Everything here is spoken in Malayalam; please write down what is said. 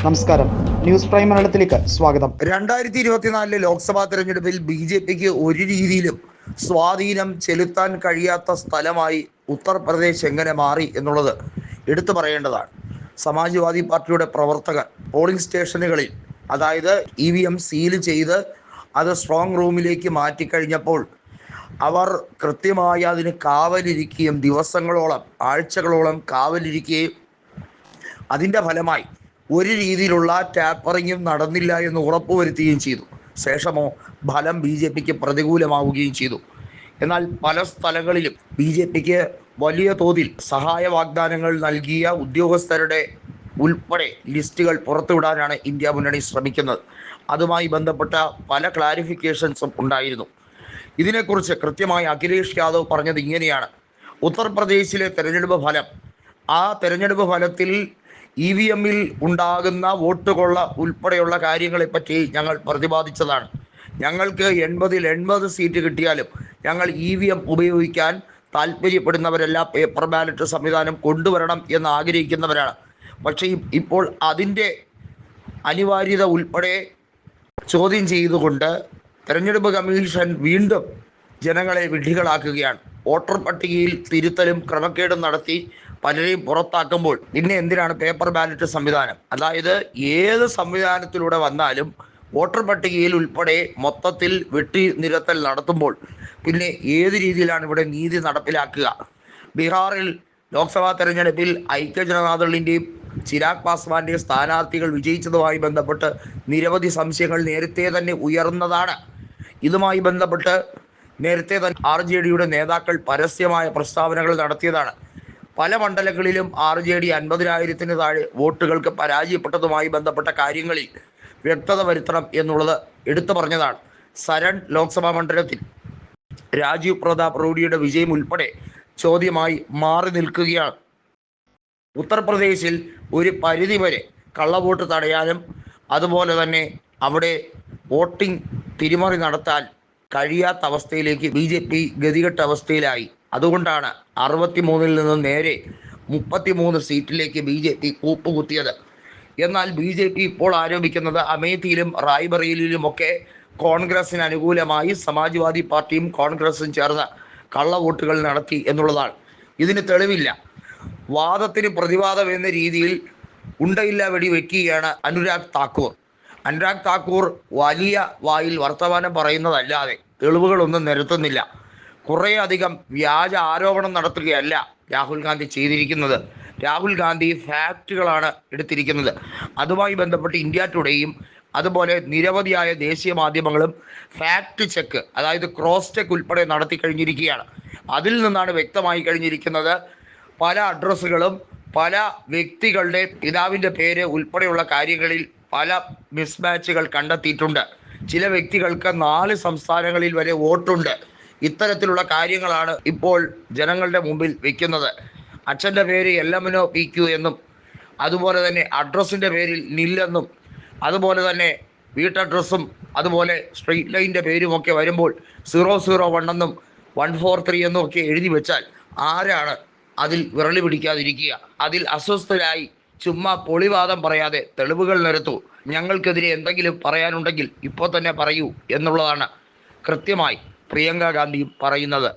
നമസ്കാരം. ന്യൂസ് പ്രൈം മലയാളത്തിലേക്ക് സ്വാഗതം. രണ്ടായിരത്തി ഇരുപത്തിനാലിലെ ലോക്സഭാ തെരഞ്ഞെടുപ്പിൽ ബി ജെ പിക്ക് ഒരു രീതിയിലും സ്വാധീനം ചെലുത്താൻ കഴിയാത്ത സ്ഥലമായി ഉത്തർപ്രദേശ് എങ്ങനെ മാറി എന്നുള്ളത് എടുത്തു പറയേണ്ടതാണ്. സമാജ്വാദി പാർട്ടിയുടെ പ്രവർത്തകർ പോളിംഗ് സ്റ്റേഷനുകളിൽ അതായത് ഇ വി എം സീൽ ചെയ്ത് അത് സ്ട്രോങ് റൂമിലേക്ക് മാറ്റിക്കഴിഞ്ഞപ്പോൾ അവർ കൃത്യമായി അതിന് കാവലിരിക്കുകയും ദിവസങ്ങളോളം ആഴ്ചകളോളം കാവലിരിക്കുകയും അതിന്റെ ഫലമായി ഒരു രീതിയിലുള്ള ടാപ്പറിങ്ങും നടന്നില്ല എന്ന് ഉറപ്പുവരുത്തുകയും ചെയ്തു. ശേഷമോ ഫലം ബി ജെ പിക്ക് പ്രതികൂലമാവുകയും ചെയ്തു. എന്നാൽ പല സ്ഥലങ്ങളിലും ബി ജെ പിക്ക് വലിയ തോതിൽ സഹായ വാഗ്ദാനങ്ങൾ നൽകിയ ഉദ്യോഗസ്ഥരുടെ ഉൾപ്പെടെ ലിസ്റ്റുകൾ പുറത്തുവിടാനാണ് ഇന്ത്യ മുന്നണി ശ്രമിക്കുന്നത്. അതുമായി ബന്ധപ്പെട്ട പല ക്ലാരിഫിക്കേഷൻസും ഉണ്ടായിരുന്നു. ഇതിനെക്കുറിച്ച് കൃത്യമായി അഖിലേഷ് യാദവ് പറഞ്ഞത് ഇങ്ങനെയാണ്. ഉത്തർപ്രദേശിലെ തെരഞ്ഞെടുപ്പ് ഫലം. ആ തെരഞ്ഞെടുപ്പ് ഫലത്തിൽ ഇ വി എമ്മിൽ ഉണ്ടാകുന്ന വോട്ട് കൊള്ള ഉൾപ്പെടെയുള്ള കാര്യങ്ങളെപ്പറ്റി ഞങ്ങൾ പ്രതിപാദിച്ചതാണ്. ഞങ്ങൾക്ക് എൺപതിൽ എൺപത് സീറ്റ് കിട്ടിയാലും ഞങ്ങൾ ഇ വി എം ഉപയോഗിക്കാൻ താല്പര്യപ്പെടുന്നവരെല്ലാം പേപ്പർ ബാലറ്റ് സംവിധാനം കൊണ്ടുവരണം എന്ന് ആഗ്രഹിക്കുന്നവരാണ്. പക്ഷേ ഇപ്പോൾ അതിന്റെ അനിവാര്യത ഉൾപ്പെടെ ചോദ്യം ചെയ്തുകൊണ്ട് തെരഞ്ഞെടുപ്പ് കമ്മീഷൻ വീണ്ടും ജനങ്ങളെ വിഡ്ഢികളാക്കുകയാണ്. വോട്ടർ പട്ടികയിൽ തിരുത്തലും ക്രമക്കേടും നടത്തി പലരെയും പുറത്താക്കുമ്പോൾ പിന്നെ എന്തിനാണ് പേപ്പർ ബാലറ്റ് സംവിധാനം? അതായത് ഏത് സംവിധാനത്തിലൂടെ വന്നാലും വോട്ടർ പട്ടികയിൽ ഉൾപ്പെടെ മൊത്തത്തിൽ വെട്ടി നിരത്തൽ നടത്തുമ്പോൾ പിന്നെ ഏത് രീതിയിലാണ് ഇവിടെ നീതി നടപ്പിലാക്കുക? ബീഹാറിൽ ലോക്സഭാ തെരഞ്ഞെടുപ്പിൽ ഐക്യജനതാദളിന്റെയും ചിരാഗ് പാസ്വാന്റെയും സ്ഥാനാർത്ഥികൾ വിജയിച്ചതുമായി ബന്ധപ്പെട്ട് നിരവധി സംശയങ്ങൾ നേരത്തെ തന്നെ ഉയർന്നതാണ്. ഇതുമായി ബന്ധപ്പെട്ട് നേരത്തെ തന്നെ ആർ ജെ ഡിയുടെ നേതാക്കൾ പരസ്യമായ പ്രസ്താവനകൾ നടത്തിയതാണ്. പല മണ്ഡലങ്ങളിലും ആർ ജെ ഡി അൻപതിനായിരത്തിന് താഴെ വോട്ടുകൾക്ക് പരാജയപ്പെട്ടതുമായി ബന്ധപ്പെട്ട കാര്യങ്ങളിൽ വ്യക്തത വരുത്തണം എന്നുള്ളത് എടുത്തു പറഞ്ഞതാണ് സരൺ ലോക്സഭാ മണ്ഡലത്തിൽ. രാജീവ് പ്രതാപ് റൂഡിയുടെ വിജയം ഉൾപ്പെടെ ചോദ്യമായി മാറി നിൽക്കുകയാണ്. ഉത്തർപ്രദേശിൽ ഒരു പരിധി വരെ കള്ളവോട്ട് തടയാനും അതുപോലെ തന്നെ അവിടെ വോട്ടിംഗ് തിരിമറി നടത്താൻ കഴിയാത്ത അവസ്ഥയിലേക്ക് ബി ജെ പി ഗതികെട്ട അവസ്ഥയിലായി. അതുകൊണ്ടാണ് അറുപത്തി മൂന്നിൽ നിന്ന് നേരെ മുപ്പത്തിമൂന്ന് സീറ്റിലേക്ക് ബി ജെ പി കൂപ്പുകുത്തിയത്. എന്നാൽ ബി ജെ പി ഇപ്പോൾ ആരോപിക്കുന്നത് അമേഠിയിലും റായ്ബറേലിയിലുമൊക്കെ കോൺഗ്രസിന് അനുകൂലമായി സമാജ്വാദി പാർട്ടിയും കോൺഗ്രസും ചേർന്ന് കള്ളവോട്ടുകൾ നടത്തി എന്നുള്ളതാണ്. ഇതിന് തെളിവില്ല. വാദത്തിന് പ്രതിവാദം എന്ന രീതിയിൽ ഉണ്ടയില്ല വെടി വെക്കുകയാണ് അനുരാഗ് താക്കൂർ. അനുരാഗ് താക്കൂർ വലിയ വായിൽ വർത്തമാനം പറയുന്നതല്ലാതെ തെളിവുകളൊന്നും നിരത്തുന്നില്ല. കുറേയധികം വ്യാജ ആരോപണം നടത്തുകയല്ല രാഹുൽ ഗാന്ധി ചെയ്തിരിക്കുന്നത്. രാഹുൽ ഗാന്ധി ഫാക്റ്റുകളാണ് എടുത്തിരിക്കുന്നത്. അതുമായി ബന്ധപ്പെട്ട് ഇന്ത്യ ടുഡേയും അതുപോലെ നിരവധിയായ ദേശീയ മാധ്യമങ്ങളും ഫാക്ട് ചെക്ക് അതായത് ക്രോസ് ചെക്ക് ഉൾപ്പെടെ നടത്തി കഴിഞ്ഞിരിക്കുകയാണ്. അതിൽ നിന്നാണ് വ്യക്തമായി കഴിഞ്ഞിരിക്കുന്നത് പല അഡ്രസ്സുകളും പല വ്യക്തികളുടെ പിതാവിന്റെ പേര് ഉൾപ്പെടെയുള്ള കാര്യങ്ങളിൽ പല മിസ്മാച്ചുകൾ കണ്ടെത്തിയിട്ടുണ്ട്. ചില വ്യക്തികൾക്ക് നാല് സംസ്ഥാനങ്ങളിൽ വരെ വോട്ടുണ്ട്. ഇത്തരത്തിലുള്ള കാര്യങ്ങളാണ് ഇപ്പോൾ ജനങ്ങളുടെ മുമ്പിൽ വയ്ക്കുന്നത് അച്ഛന്റെ പേര് എല്ലമനോ പി ക്യു എന്നും അതുപോലെ തന്നെ അഡ്രസ്സിന്റെ പേരിൽ നില്ലെന്നും അതുപോലെ തന്നെ വീട്ടഡ്രസ്സും അതുപോലെ സ്ട്രീറ്റ് ലൈനിന്റെ പേരുമൊക്കെ വരുമ്പോൾ സീറോ സീറോ വൺ എന്നും വൺ ഫോർ ത്രീ എന്നും ഒക്കെ എഴുതി വെച്ചാൽ ആരാണ് അതിൽ വിരളി പിടിക്കാതിരിക്കുക? അതിൽ അസ്വസ്ഥരായി ചുമ്മാ പൊളിവാദം പറയാതെ തെളിവുകൾ നിരത്തൂ. ഞങ്ങൾക്കെതിരെ എന്തെങ്കിലും പറയാനുണ്ടെങ്കിൽ ഇപ്പോൾ തന്നെ പറയൂ എന്നുള്ളതാണ് കൃത്യമായി പ്രിയങ്ക ഗാന്ധിയും പറയുന്നത്.